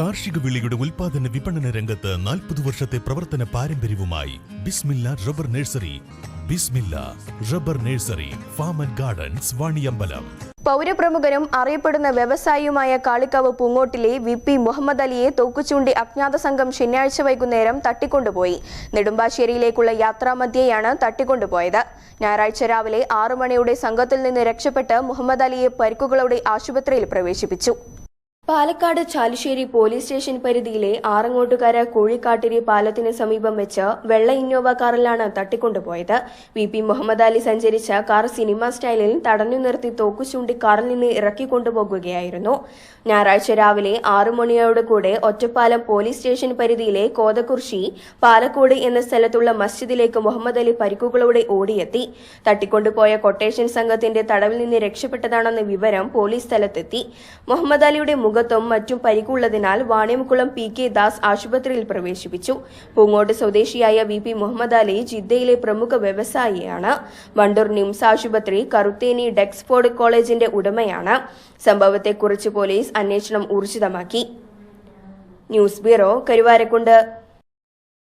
കാർഷിക വിളിയുടെ ഉൽപാദന വിപണന രംഗത്ത് നാൽപ്പത് വർഷത്തെ പ്രവർത്തന പാരമ്പര്യവുമായി Bismilla rubber nursery. Bismilla rubber nursery farm and gardens Vaniyambalam. പൗരപ്രമുഖനും അറിയപ്പെടുന്ന വ്യവസായിയുമായ കാളിക്കാവ് പൂങ്ങോട്ടിലെ വി പി മുഹമ്മദ് അലിയെ തോക്കുചൂണ്ടി അജ്ഞാത സംഘം ശനിയാഴ്ച വൈകുന്നേരം തട്ടിക്കൊണ്ടുപോയി. നെടുമ്പാശ്ശേരിയിലേക്കുള്ള യാത്രാമധ്യേയാണ് തട്ടിക്കൊണ്ടുപോയത്. ഞായറാഴ്ച രാവിലെ ആറു മണിയുടെ സംഘത്തിൽ നിന്ന് രക്ഷപ്പെട്ട് മുഹമ്മദ് അലിയെ പരിക്കുകളോടെ ആശുപത്രിയിൽ പ്രവേശിപ്പിച്ചു. പാലക്കാട് ചാലുശ്ശേരി പോലീസ് സ്റ്റേഷൻ പരിധിയിലെ ആറങ്ങോട്ടുകര കോഴിക്കാട്ടിരി പാലത്തിന് സമീപം വെച്ച് വെള്ള ഇന്നോവ കാറിലാണ് തട്ടിക്കൊണ്ടുപോയത്. വി പി മുഹമ്മദ് അലി സഞ്ചരിച്ച കാർ സിനിമ സ്റ്റൈലിൽ തടഞ്ഞു നിർത്തി തോക്കു ചൂണ്ടി കാറിൽ നിന്ന് ഇറക്കിക്കൊണ്ടുപോകുകയായിരുന്നു ഞായറാഴ്ച രാവിലെ ആറു മണിയോട് കൂടെ ഒറ്റപ്പാലം പോലീസ് സ്റ്റേഷൻ പരിധിയിലെ കോതക്കുർശി പാലക്കോട് എന്ന സ്ഥലത്തുള്ള മസ്ജിദിലേക്ക് മുഹമ്മദ് അലി പരിക്കുകളോടെ ഓടിയെത്തി. തട്ടിക്കൊണ്ടുപോയ കൊട്ടേഷൻ സംഘത്തിന്റെ തടവിൽ നിന്ന് രക്ഷപ്പെട്ടതാണെന്ന വിവരം പോലീസ് സ്ഥലത്തെത്തി. മുഹമ്മദ് അലിയുടെ മുഖത്തും മറ്റും പരിക്കുള്ളതിനാൽ വാണിയംകുളം പി കെ ദാസ് ആശുപത്രിയിൽ പ്രവേശിപ്പിച്ചു. പൂങ്ങോട്ട് സ്വദേശിയായ വി പി മുഹമ്മദ് അലി ജിദ്ദയിലെ പ്രമുഖ വ്യവസായിയാണ്. വണ്ടൂർ നിംസ് ആശുപത്രി കറുത്തേനി ഡെക്സ്ഫോർഡ് കോളേജിന്റെ ഉടമയാണ്. സംഭവത്തെക്കുറിച്ച് പോലീസ് അന്വേഷണം ഊർജിതമാക്കി. News bureau Karuvarakundu.